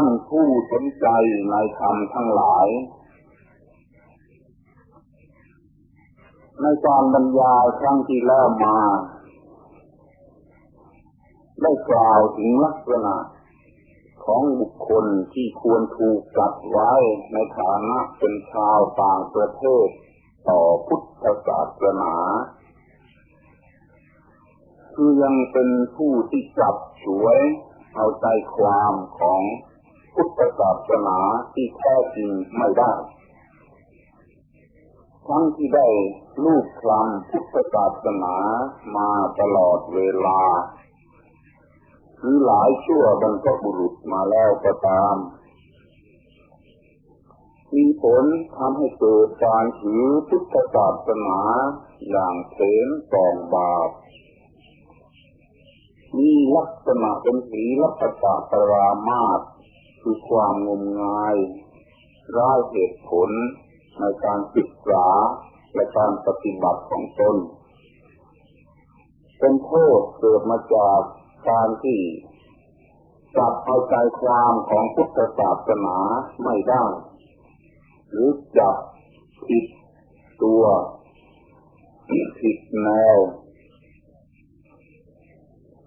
ท่านผู้สนใจในธรรมทั้งหลาย ในการบรรยายครั้งที่แล้วมา ได้กล่าวถึงลักษณะของบุคคลที่ควรถูกจัดไว้ในฐานะเป็นชาวต่างประเทศ ต่อพุทธศาสนา คือยังเป็นผู้ที่จับฉวยเอาใจความของ พุทธศาสนาที่แท้จริงไม่ได้ ทั้งที่ได้ลูกคลำพุทธศาสนามาตลอดเวลาหรือหลายชั่วบรรพบุรุษมาแล้วก็ตาม มีผลทำให้เกิดการถือพุทธศาสนาอย่างเถนสองบาทมีลักษณะเป็นสีลักษณะปรามาต คือความงมงายร้ายเหตุผลในการศึกษาและการปฏิบัติของตนเป็นโทษเกิดมาจากการที่จับเอาใจความของพุทธศาสนาไม่ได้ หรือจับผิดตัวผิดแนว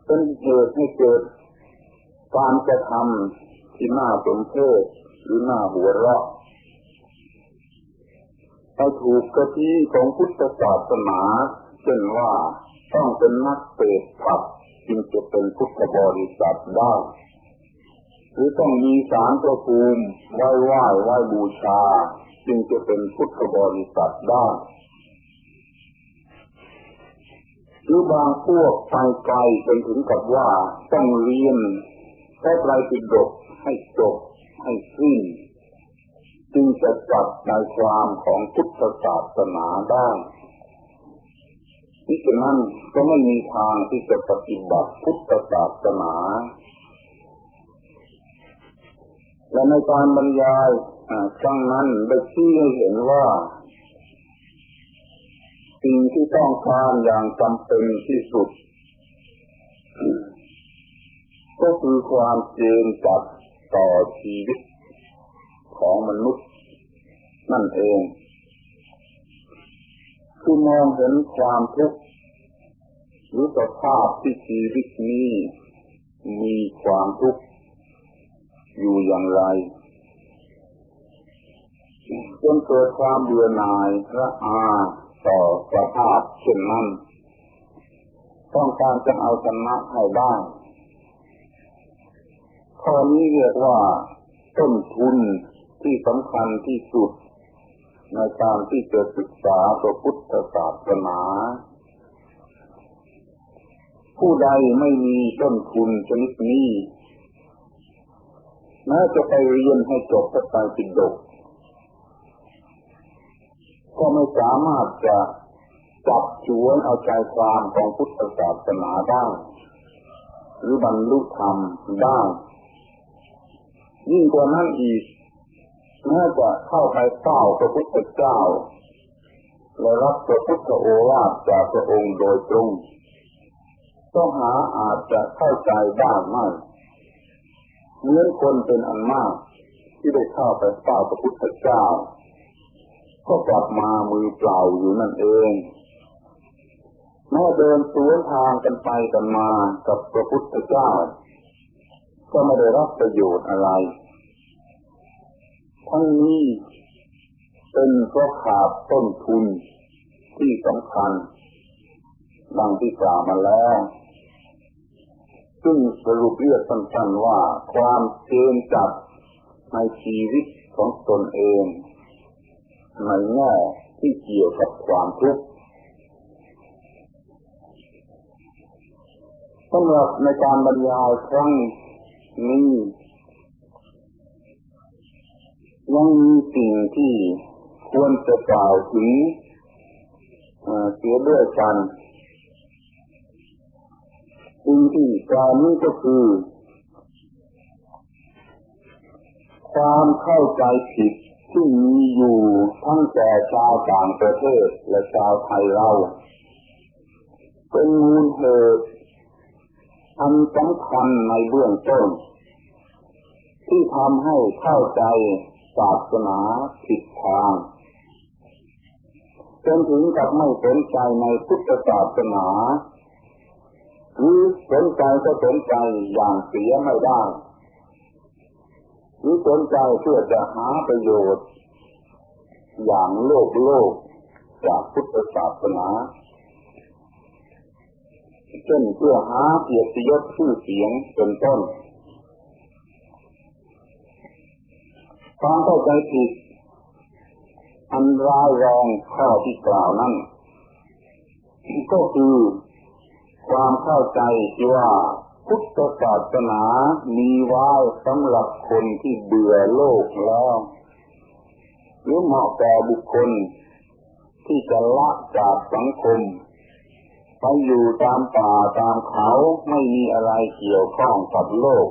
เป็นเหตุให้เกิดการกระทำ ที่น่าสมเพชหรือน่าหัวเราะเอาถูกกระที่ของพุทธศาสนาเช่นว่าต้องเป็นนักเตะผับจึงจะเป็นพุทธบริษัทได้หรือต้องมีสารประภูมิไหว้ไหว้ไหว้บูชา จึงจะเป็นพุทธบริษัทได้หรือบางพวกไปไกลจนถึงกับว่าต้องเรียนแค่ไรปิดก ให้จบให้สิ้นจึงจะจับในความของพุทธศาสนาได้ที่ฉะนั้นก็ไม่มีทางที่จะปฏิบัติพุทธศาสนา และในการบรรยายครั้งนั้นได้ชี้ให้เห็นว่า สิ่งที่ต้องการอย่างจำเป็นที่สุด ก็คือความเจนจัด ต่อชีวิตของมนุษย์นั่นเอง คือมองเห็นความทุกข์หรือสภาพที่ชีวิตนี้มีความทุกข์อยู่อย่างไรจนเกิดความเบื่อหน่ายละอาต่อสภาพเช่นนั้น ต้องการจะเอาชนะให้ได้ ข้อนี้เรียกว่าต้นทุนที่สำคัญที่สุด ในการที่จะศึกษาพระพุทธศาสนา ผู้ใดไม่มีต้นทุนชนิดนี้แม้จะไปเรียนให้จบพระไตรปิฎกก็ไม่สามารถจะจับชวนเอาใจความของพุทธศาสนาได้หรือบรรลุธรรมได้ ยิ่งกว่านั้นอีกแม้จะเข้าไปเฝ้าพระพุทธเจ้าและรับพระพุทธโอวาทจากพระองค์โดยตรงต้องหาอาจจะเข้าใจบ้างไม่เหมือนคนเป็นอันมาก ที่ได้เข้าไปเฝ้าพระพุทธเจ้า ก็กลับมามือเปล่าอยู่นั่นเองแม้เดินสวนทางกันไปกันมากับพระพุทธเจ้า ก็ไม่ได้รับประโยชน์อะไร ทั้งนี้เป็นเพราะขาดต้นทุนที่สำคัญดังที่กล่าวมาแล้ว ซึ่งสรุปเรียกสั้นๆว่าความเจนจัดในชีวิตของตนเองในแง่ที่เกี่ยวกับความทุกข์สำหรับในการบรรยายครั้ง นี้ยังมีสิ่งที่ควรจะกล่าวถึงเสียด้วยกันสิ่งที่กล่าวนี้ก็คือ ความเข้าใจผิดที่มีอยู่ทั้งแก่ชาวต่างประเทศและชาวไทยเรา เป็นมูลเหตุ อันสำคัญในเบื้องต้น ที่ทำให้เข้าใจศาสนาผิดทางจนถึงกับไม่สนใจในพุทธศาสนาหรือสนใจก็สนใจอย่างเสียไม่ได้หรือสนใจเพื่อจะหาประโยชน์ อย่างโลกโลกจากพุทธศาสนา เช่นเพื่อหาเกียรติยศชื่อเสียงเป็นต้นความเข้าใจผิดอันร้ายแรงข้อที่กล่าวนั้นก็คือความเข้าใจที่ว่าพุทธศาสนามีไว้สำหรับคนที่เบื่อโลกแล้วหรือเหมาะแก่บุคคลที่จะละจากสังคม ไปอยู่ตามป่าตามเขาไม่มีอะไรเกี่ยวข้องกับโลก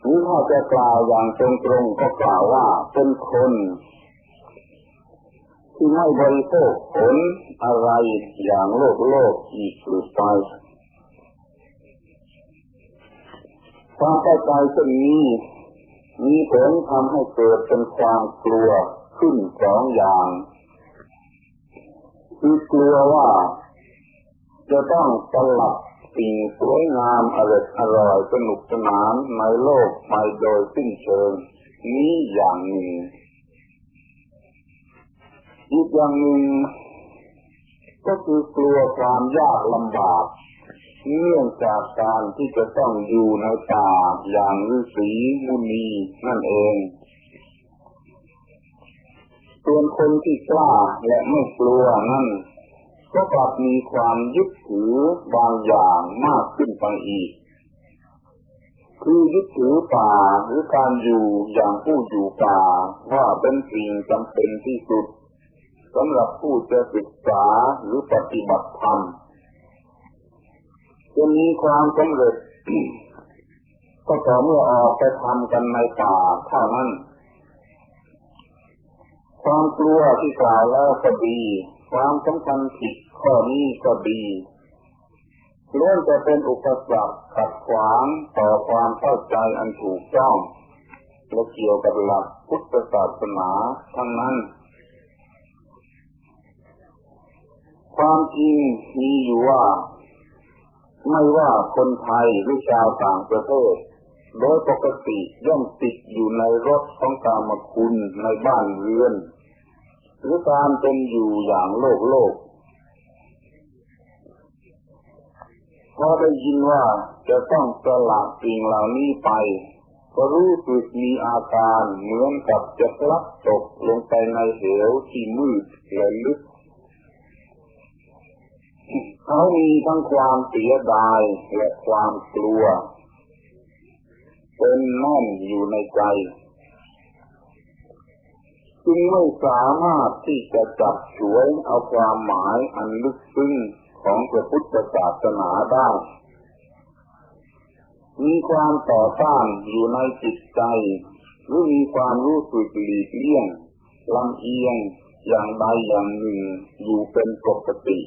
หรือถ้าจะกล่าวอย่างตรงๆก็กล่าวว่าเป็นคน ที่ไม่บริโภคผลอะไรอย่างโลกโลกอีกหรือไปความเข้าใจเช่นนี้ มีผลทำให้เกิดเป็นความกลัวขึ้นสองอย่าง คือกลัวว่าจะต้องสลับสิ่งสวยงามอร่อยอร่อยสนุกสนานในโลกไปโดยสิ้นเชิงนี้อย่างหนึ่งอีกอย่างหนึ่งก็คือกลัวความยากลำบากเนื่องจากการที่จะต้องอยู่ในป่าอย่างฤาษีมุนีนั่นเอง ส่วนคนที่กล้าและไม่กลัวนั่นก็กลับมีความยึดถือบางอย่างมากขึ้นไปอีก คือยึดถือป่าหรือการอยู่อย่างผู้อยู่ป่าว่าเป็นสิ่งจำเป็นที่สุดสำหรับผู้จะศึกษาหรือปฏิบัติธรรมจะมีความสำเร็จก็ต่อเมื่อออกไปทำกันในป่าเท่านั้น ความกลัวที่กล่าวแล้วก็ดี ความสำคัญผิดข้อนี้ก็ดีล้วนจะเป็นอุปสรรคขัดขวางต่อความเข้าใจอันถูกต้องและเกี่ยวกับหลักพุทธศาสนาทั้งนั้น ความจริงมีอยู่ว่า ไม่ว่าคนไทยหรือชาวต่างประเทศ โดยปกติย่อมติดอยู่ในรถของกามคุณในบ้านเรือน หรือการเป็นอยู่อย่างโลกโลกพอได้ยินว่าจะต้องสละสิ่งเหล่านี้ไป ก็รู้สึกมีอาการเหมือนกับจะพลัดตกลงไปในเหวที่มืดและลึก เขามีทั้งความเสียดายและความกลัว เป็นแน่นอยู่ในใจ จึงไม่สามารถที่จะจับฉวยเอาความหมายอันลึกซึ้งของพระพุทธศาสนาได้ มีความต่อต้านอยู่ในจิตใจ หรือมีความรู้สึกหลีกเลี่ยงลำเอียงอย่างใดอย่างหนึ่งอยู่เป็นปกติ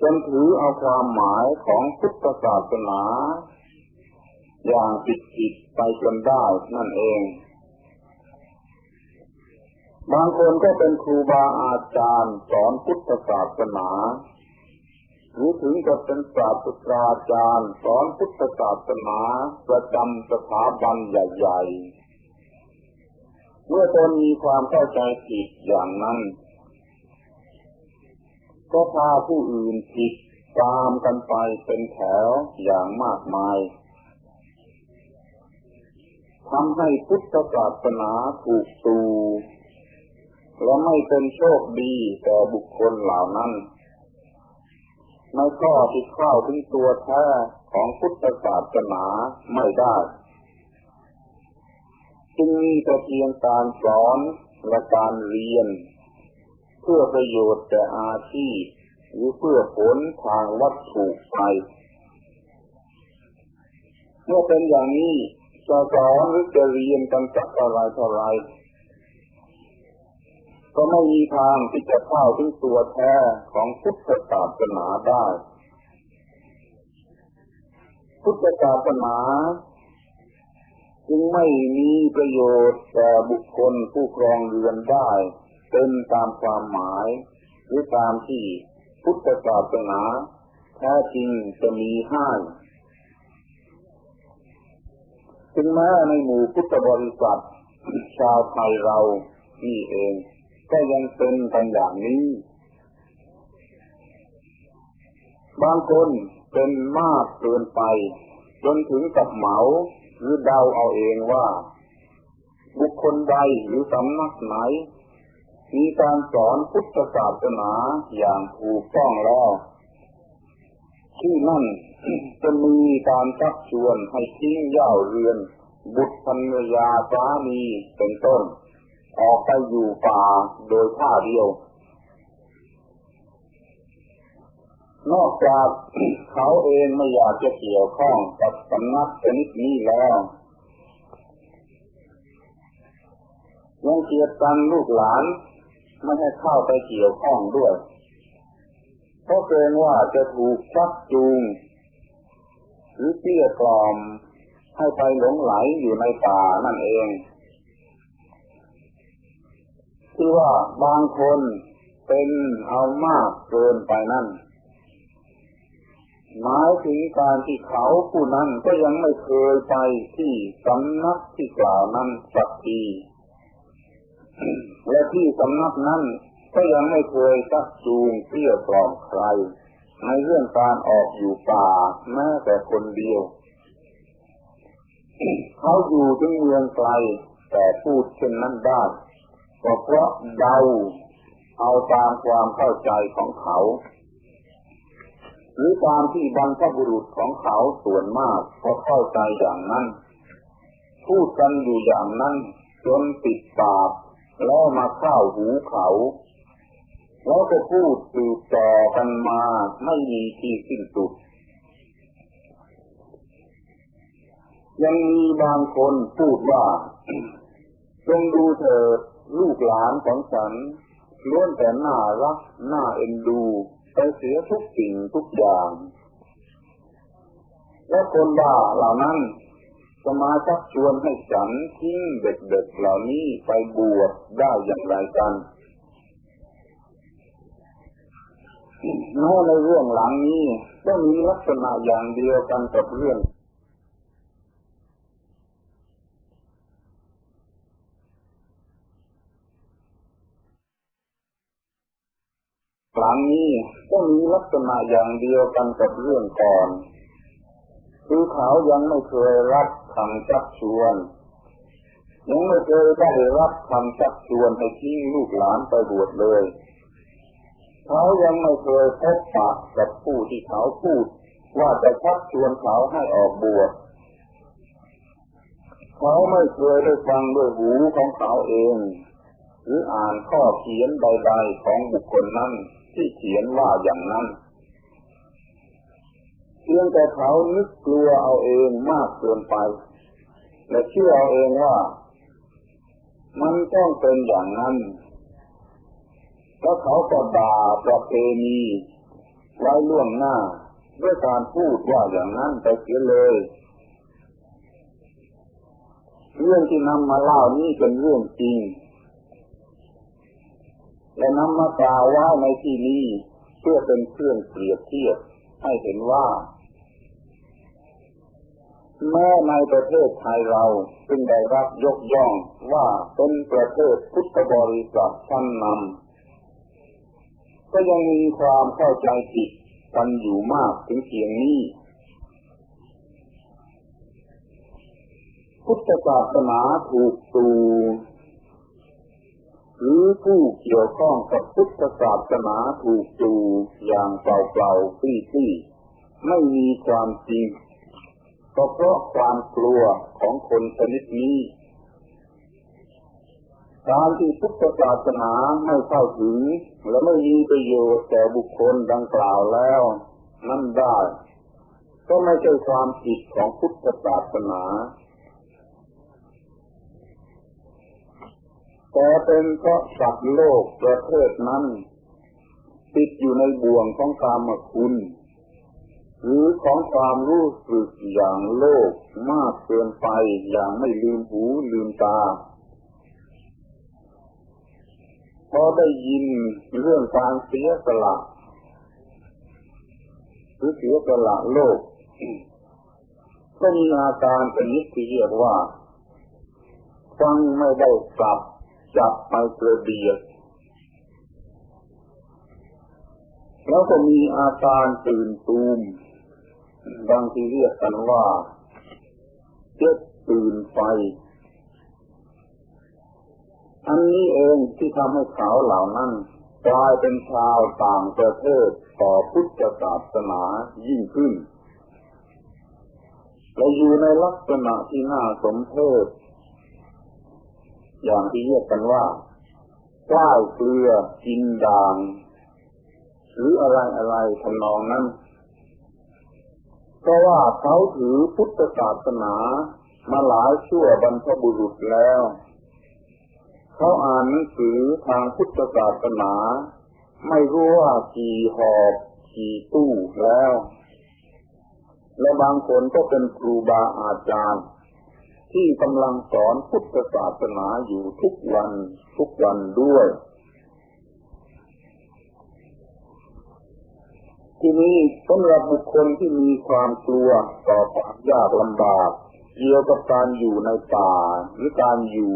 จนถือเอาความหมายของพุทธศาสนา อย่างผิดผิดไปจนได้นั่นเอง บางคนก็เป็นครูบาอาจารย์สอนพุทธศาสนาหรือถึงกับเป็นศาสตราจารย์สอนพุทธศาสนาประจำสถาบันใหญ่ๆ เมื่อตนมีความเข้าใจผิดอย่างนั้น ก็พาผู้อื่นผิดตามกันไปเป็นแถวอย่างมากมายทำให้พุทธศาสนาถูกตู และไม่เป็นโชคดีแก่บุคคลเหล่านั้นในข้อที่เข้าถึงตัวแท้ของพุทธศาสนาไม่ได้ จึงมีแต่เพียงการสอนและการเรียน เพื่อประโยชน์แก่อาชีพหรือเพื่อผลทางวัตถุไปเมื่อเป็นอย่างนี้จะสอนหรือจะเรียนกันสักเท่าไรเท่าไร ก็ไม่มีทางที่จะเข้าถึงตัวแท้ของพุทธศาสนาได้ พุทธศาสนาจึงไม่มีประโยชน์แก่บุคคลผู้ครองเรือนได้ เป็นตามความหมาย หรือตามที่พุทธศาสนาแท้จริงจะมีให้ถึงแม้ในหมู่พุทธบริษัทชาวไทยเรานี่เอง ก็ยังเป็นกันอย่างนี้ บางคนเป็นมากเกินไป จนถึงกับเหมาหรือเดาเอาเองว่า บุคคลใดหรือสำนักไหน มีการสอนพุทธศาสนาอย่างถูกต้องแล้วที่นั่นจะมีการชักชวนให้ทิ้งเย่าเรือน บุตรภรรยาสามีเป็นต้น ออกไปอยู่ป่าโดยท่าเดียว นอกจากเขาเองไม่อยากจะเกี่ยวข้องกับสำนักชนิดนี้แล้วยังเกียดกันลูกหลานไม่ให้เข้าไปเกี่ยวข้องด้วยเพราะเกรงว่าจะถูกชักจูง หรือเกลี้ยกล่อมให้ไปหลงไหลอยู่ในป่านั่นเอง ที่ว่าบางคนเป็นเอามากเกินไปนั่นหมายถึงการที่เขาผู้นั้นก็ยังไม่เคยไปที่สำนักที่กล่าวนั้นสักทีและที่สำนักนั้นก็ยังไม่เคยชักจูงเพื่อกล่อมใคร ในเรื่องการออกอยู่ป่าแม้แต่คนเดียว เขาอยู่ถึงเมืองไกลแต่พูดเช่นนั้นได้ ก็เพราะเดาเอาตามความเข้าใจของเขา หรือตามที่บรรพบุรุษของเขาส่วนมากก็เข้าใจอย่างนั้นพูดกันอยู่อย่างนั้นจนติดปากแล้วมาเข้าหูเขาแล้วก็พูดสืบต่อกันมาไม่มีที่สิ้นสุด ยังมีบางคนพูดว่าจงดูเถิด ลูกหลานของฉันล้วนแต่น่ารักน่าเอ็นดูไปเสียทุกสิ่งทุกอย่าง และคนบ้าเหล่านั้นจะมาชักชวนให้ฉันทิ้งเด็กๆเหล่านี้ไปบวชได้อย่างไรกันแม้ในเรื่องหลังนี้ก็มีลักษณะอย่างเดียวกันกับเรื่อง หลังนี้ก็มีลักษณะอย่างเดียวกันกับเรื่องก่อนคือเขายังไม่เคยรับคำชักชวนยังไม่เคยได้รับคำชักชวนให้ทิ้งลูกหลานไปบวชเลย เขายังไม่เคยพบปะกับผู้ที่เขาพูด ว่าจะชักชวนเขาให้ออกบวชเขาไม่เคยได้ฟังด้วยหูของเขาเอง หรืออ่านข้อเขียนใดๆของบุคคลนั้น ที่เขียนว่าอย่างนั้นเพียงแต่เขานึกกลัวเอาเองมากเกินไปและเชื่อเอาเองว่า มันต้องเป็นอย่างนั้นแล้วเขาก็ด่าประเพณีไว้ล่วงหน้า ด้วยการพูดว่าอย่างนั้นไปเสียเลยเรื่องที่นำมาเล่านี้เป็นเรื่องจริง และนำมากล่าวว่าในที่นี้เพื่อเป็นเครื่องเปรียบเทียบให้เห็นว่า แม้ในประเทศไทยเราซึ่งได้รับยกย่องว่าเป็นประเทศพุทธบริษัทชั้นนำก็ยังมีความเข้าใจผิดกันอยู่มากถึงเพียงนี้ พุทธศาสนาถูกตู หรือผู้เกี่ยวข้องกับพุทธศาสนาถูกจูอย่างเปล่าๆปี้ๆไม่มีความจริงก็เพราะความกลัวของคนชนิดนี้การที่พุทธศาสนาไม่เข้าถึง และไม่มีประโยชน์แก่บุคคลดังกล่าวแล้ว นั่นได้ ก็ไม่ใช่ความผิดของพุทธศาสนา แต่เป็นเพราะสัตว์โลกประเภทนั้น ติดอยู่ในบ่วงของกามคุณ หรือของความรู้สึกอย่างโลกมากเกินไปอย่างไม่ลืมหูลืมตา พอได้ยินเรื่องการเสียสละหรือเสียสละโลกก็มีอาการเป็นนิสเรียกว่า ฟังไม่ได้กลับ จับไปกระเดียดแล้วก็มีอาการตื่นตูมบางทีเรียกกันว่าเจ็ดตื่นไฟ อันนี้เองที่ทำให้เขาเหล่านั้นกลายเป็นชาวต่างประเทศต่อพุทธศาสนายิ่งขึ้นเราอยู่ในลักษณะที่น่าสมเพช อย่างที่เรียกกันว่าก้าวเกลือกินด่าง หรืออะไรอะไรทำนองนั้นเพราะว่าเขาถือพุทธศาสนามาหลายชั่วบรรพบุรุษแล้ว เขาอ่านหนังสือทางพุทธศาสนา ไม่รู้ว่ากี่หอบกี่ตู้แล้ว และบางคนก็เป็นครูบาอาจารย์ ที่กำลังสอนพุทธศาสนาอยู่ทุกวันทุกวันด้วย ที่นี้สำหรับบุคคลที่มีความกลัวต่อความยากลำบากเกี่ยวกับการอยู่ในป่าหรือการอยู่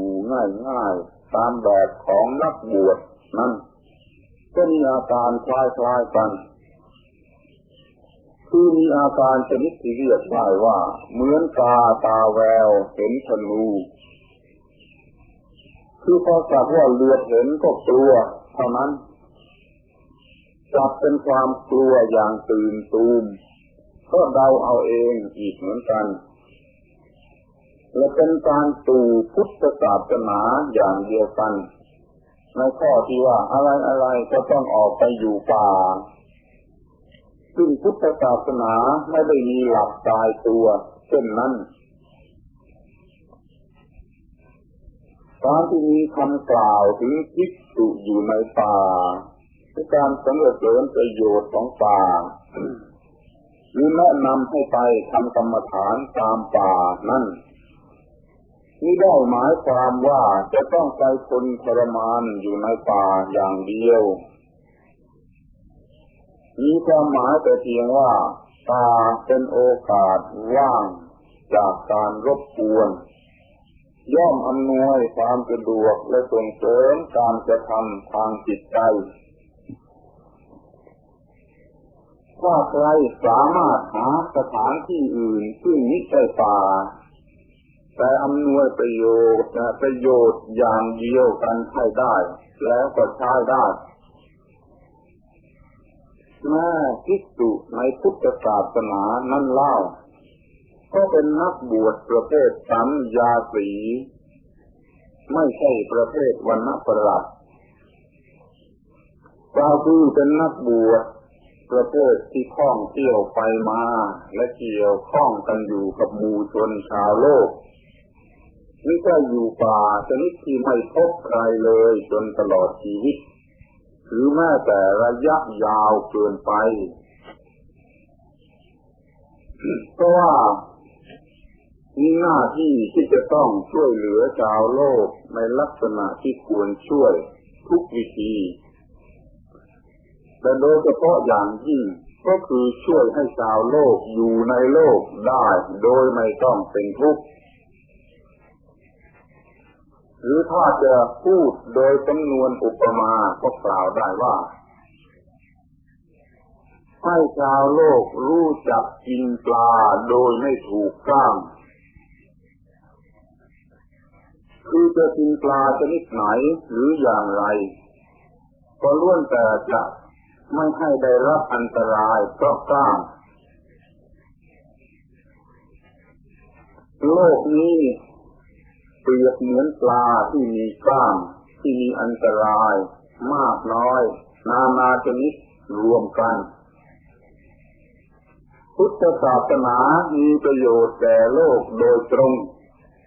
ง่ายๆ ตามแบบของนักบวชนั้นก็มีอาการคล้ายๆกัน คือมีอาการชนิดที่เรียกได้ว่า เหมือนกาตาแววเห็นธนูคือพอสักว่าเลือดเห็นก็กลัวเท่านั้นจับเป็นความกลัวอย่างตื่นตูมก็เดาเอาเองอีกเหมือนกัน และเป็นการตู่พุทธศาสนาอย่างเดียวกันในข้อที่ว่าอะไรอะไรก็ต้องออกไปอยู่ป่า ซึ่งพุทธศาสนาไม่ได้มีหลักตายตัว เช่นนั้นการที่มีคำกล่าวถึงภิกษุอยู่ในป่าการสำเร็จเสริมประโยชน์ของป่าหรือแนะนำให้ไปทำกรรมฐานตามป่านั่นนี่ได้หมายความว่าจะต้องไปทนทรมานอยู่ในป่าอย่างเดียว มีความหมายแต่เพียงว่าป่าเป็นโอกาสว่างจากการรบกวน ย่อมอำนวยความสะดวกและส่งเสริมการกระทำทางจิตใจถ้าใครสามารถหาสถานที่อื่นซึ่งนิสัยป่าแต่อำนวยประโยชน์ประโยชน์อย่างเดียวกันให้ได้ แล้วก็ใช้ได้ แม่ทิสุในพุทธศาสนานั่นเล่า ก็เป็นนักบวชประเภทสัมยาสี ไม่ใช่ประเภทวันณประหลัดเราคือเป็นนักบวชประเภทที่คล้องเที่ยวไปมา และเกี่ยวข้องกันอยู่กับหมู่ชนชาวโลกนี่ก็อยู่ป่าชนิดที่ไม่พบใครเลยจนตลอดชีวิต หรือแม้แต่ระยะยาวเกินไป เพราะว่ามีหน้าที่ที่จะต้องช่วยเหลือชาวโลกในลักษณะที่ควรช่วยทุกวิธี แต่โดยเฉพาะอย่างยิ่งก็คือช่วยให้ชาวโลกอยู่ในโลกได้โดยไม่ต้องเป็นทุกข์ หรือถ้าจะพูดโดยจำนวนอุปมาก็กล่าวได้ว่า ให้ชาวโลกรู้จักกินปลาโดยไม่ถูกกล้ามคือจะกินปลาชนิดไหนหรืออย่างไร ก็ล้วนแต่จะไม่ให้ได้รับอันตรายเพราะกล้ามโลกนี้ ปรียบเหมือนปลาที่มีกล้ามที่มีอันตราย มากน้อย นานาชนิดรวมกัน พุทธศาสนามีประโยชน์แก่โลกโดยตรง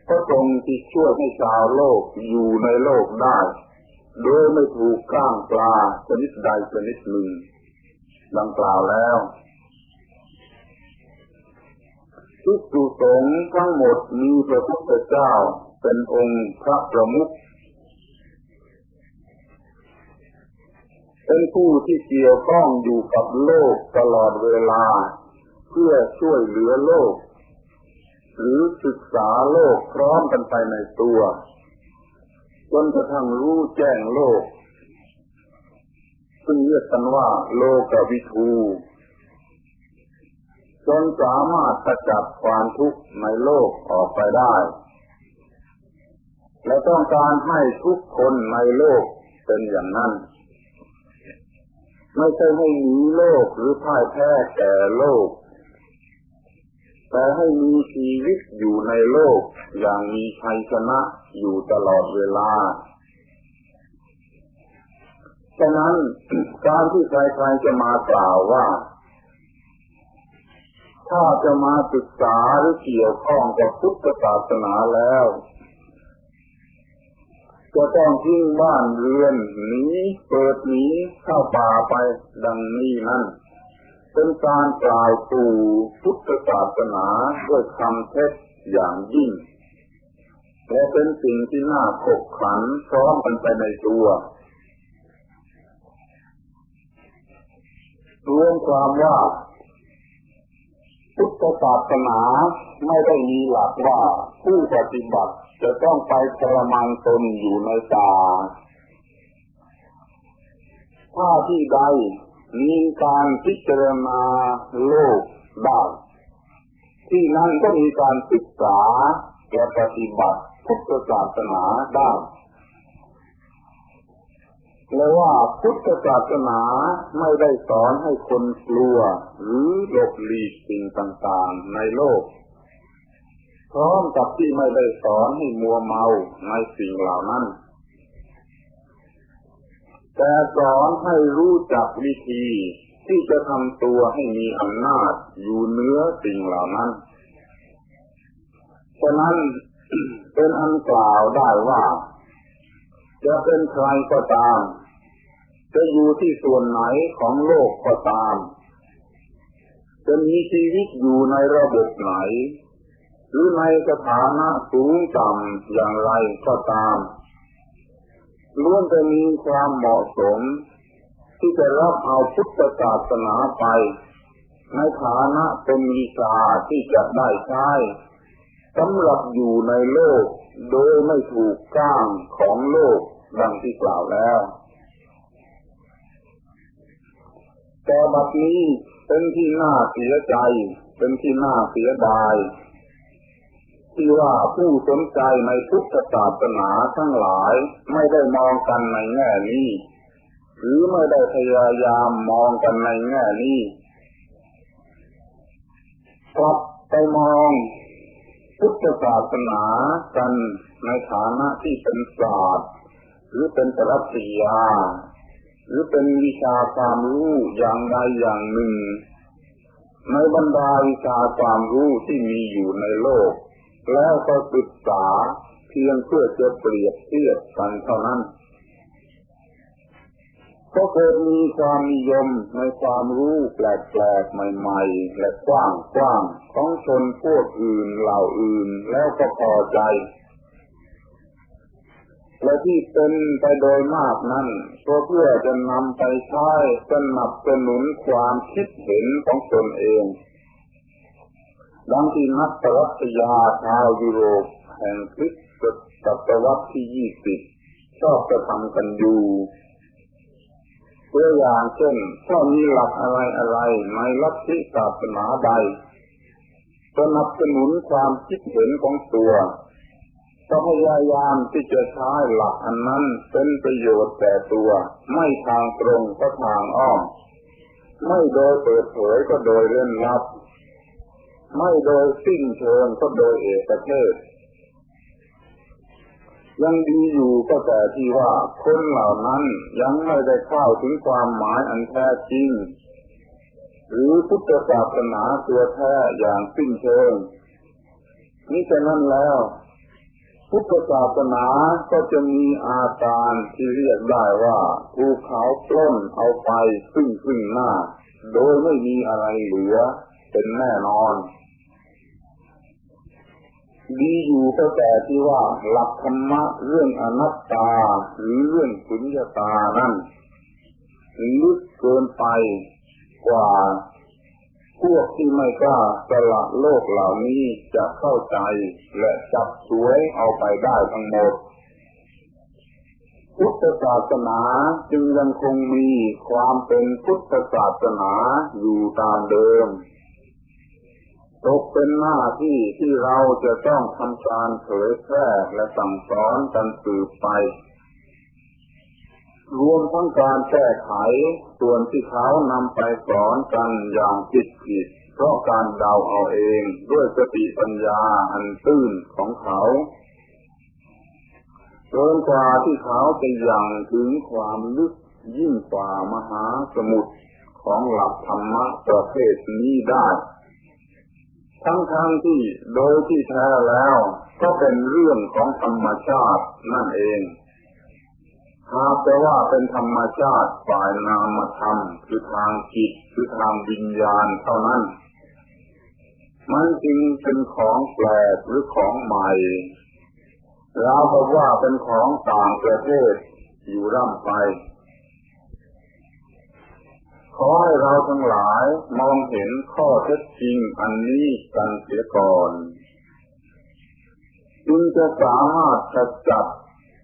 ก็ตรงที่ช่วยให้ชาวโลกอยู่ในโลกได้ โดยไม่ถูกกล้างปลาชนิดใดชนิดหนึ่งดังกล่าวแล้วทุกสุสงทั้งหมดมีพระพุทธเจ้า เป็นองค์พระประมุขเป็นผู้ที่เกี่ยวข้องอยู่กับโลกตลอดเวลา เพื่อช่วยเหลือโลก หรือศึกษาโลกพร้อมกันไปในตัวจนกระทั่งรู้แจ้งโลก ซึ่งเรียกกันว่าโลกวิทูจนสามารถจัดความทุกข์ในโลกออกไปได้ และต้องการให้ทุกคนในโลกเป็นอย่างนั้น ไม่ใช่ให้หนีโลกหรือพ่ายแพ้แก่โลก แต่ให้มีชีวิตอยู่ในโลกอย่างมีชัยชนะอยู่ตลอดเวลาฉะนั้นการที่ใครๆจะมากล่าวว่า ถ้าจะมาศึกษาหรือเกี่ยวข้องกับพุทธศาสนาแล้ว จะต้องทิ้งบ้านเรือนหนีเปิดหนีเข้าป่าไปดังนี้นั่นเป็นการกล่าวตู่พุทธศาสนาด้วยคำเท็จอย่างยิ่งและเป็นสิ่งที่น่าขบขันพร้อมกันไปในตัวรวมความว่า พุทธศาสนาไม่ได้มีหลักว่าผู้ปฏิบัติ จะต้องไปทรมานตนอยู่ในตาถ้าที่ใดมีการพิจารณาโลกได้ที่นั่นก็มีการศึกษาและปฏิบัติพุทธศาสนาได้เลยว่าพุทธศาสนาไม่ได้สอนให้คนกลัว หรือหลบหลีกสิ่งต่างๆในโลก พร้อมกับที่ไม่ได้สอนให้มัวเมาในสิ่งเหล่านั้น แต่สอนให้รู้จักวิธีที่จะทำตัวให้มีอำนาจอยู่เนื้อสิ่งเหล่านั้น ฉะนั้นเป็นอันกล่าวได้ว่า จะเป็นใครก็ตาม จะอยู่ที่ส่วนไหนของโลกก็ตาม จะมีชีวิตอยู่ในระบบไหน หรือในสถานะสูงต่ำอย่างไรก็ตามล้วนจะมีความเหมาะสม ที่จะรับเอาพุทธศาสนาไป ในฐานะเป็นวิชาที่จะได้ใช้สำหรับอยู่ในโลกโดยไม่ถูกก้างของโลกดังที่กล่าวแล้ว แต่บัดนี้เป็นที่น่าเสียใจ เป็นที่น่าเสียดาย ที่ว่าผู้สนใจในพุทธศาสนาทั้งหลายไม่ได้มองกันในแง่นี้ หรือไม่ได้พยายามมองกันในแง่นี้กลับไปมองพุทธศาสนากันในฐานะที่เป็นศาสตร์หรือเป็นปรัชญาหรือเป็นวิชาความรู้อย่างใดอย่างหนึ่ง ในบรรดาวิชาความรู้ที่มีอยู่ในโลก แล้วก็ศึกษาเพียงเพื่อจะเปรียบเทียบกันเท่านั้นก็เกิดมีความนิยมในความรู้แปลกๆใหม่ ๆ และกว้างๆของชนพวกอื่นเหล่าอื่นแล้วก็พอใจ และที่เป็นไปโดยมากนั้นก็เพื่อจะนำไปใช้สนับสนุนความคิดเห็นของตนเอง ดังที่นักปรัชญาชาวยุโรปแห่งคริสต์ศตวรรษที่ยี่สิบชอบจะทำกันอยู่ตัวอย่างเช่นถ้ามีหลักอะไรอะไรในลัทธิศาสนาใดสนับสนุนความคิดเห็นของตัวก็พยายามที่จะใช้หลักอันนั้นเป็นประโยชน์แต่ตัว ไม่ทางตรงก็ทางอ้อม ไม่โดยเปิดเผยก็โดยเล่นลับ ไม่โดยสิ้นเชิงก็โดยเอกเทศ ยังดีอยู่ก็แต่ที่ว่าคนเหล่านั้นยังไม่ได้เข้าถึงความหมายอันแท้จริง หรือพุทธศาสนาตัวแท้อย่างสิ้นเชิงนี่ฉะนั้นแล้ว พุทธศาสนาก็จะมีอาการที่เรียกได้ว่าภูเขาปล้นเอาไปซึ่งซึ่งหน้า โดยไม่มีอะไรเหลือ เป็นแน่นอน ดีอยู่ก็แต่ที่ว่าหลักธรรมะเรื่องอนัตตาหรือเรื่องสุญญตานั้นลึกเกินไปกว่าพวกที่ไม่กล้าสละโลกเหล่านี้จะเข้าใจและจับสวยเอาไปได้ทั้งหมด พุทธศาสนาจึงยังคงมีความเป็นพุทธศาสนาอยู่ตามเดิม ตกเป็นหน้าที่ที่เราจะต้องทำการเผยแพร่และสั่งสอนกันสืบไป รวมทั้งการแก้ไขส่วนที่เขานำไปสอนกันอย่างผิดผิดเพราะการเดาเอาเองด้วยสติปัญญาอันตื้นของเขาเกินกว่าที่เขาจะยังถึงความลึกยิ่งกว่ามหาสมุทรของหลักธรรมะประเภทนี้ได้ ทั้งทั้งที่โดยที่แท้แล้ว ก็เป็นเรื่องของธรรมชาตินั่นเองหากแต่ว่าเป็นธรรมชาติฝ่ายนามธรรมคือทางจิตคือทางวิญญาณเท่านั้น มันจึงเป็นของแปลกหรือของใหม่เราบอกว่าเป็นของต่างประเทศอยู่ร่ำไป อให้เราทั้งหลายมองเห็นข้อเท็จจริงอันนี้กันเสียก่อนจึงจะสามารถจะจัด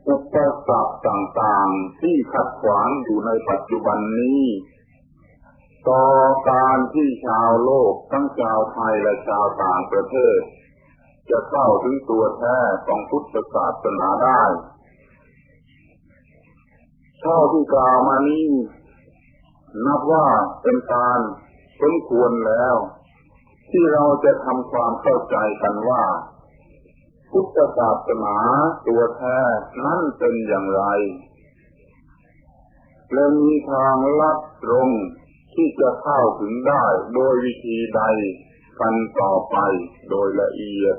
อุปสรรคต่างๆ ที่ขัดขวางอยู่ในปัจจุบันนี้ ต่อการที่ชาวโลกทั้งชาวไทยและชาวต่างประเทศ จะเข้าถึงตัวแท้ของพุทธศาสนาได้ เท่าที่กล่าวมานี้ นับว่าเป็นการสมควรแล้ว ที่เราจะทำความเข้าใจกันว่า พุทธศาสนาตัวแท้นั้นเป็นอย่างไรและมีทางลัดตรงที่จะเข้าถึงได้โดยวิธีใดกันต่อไปโดยละเอียด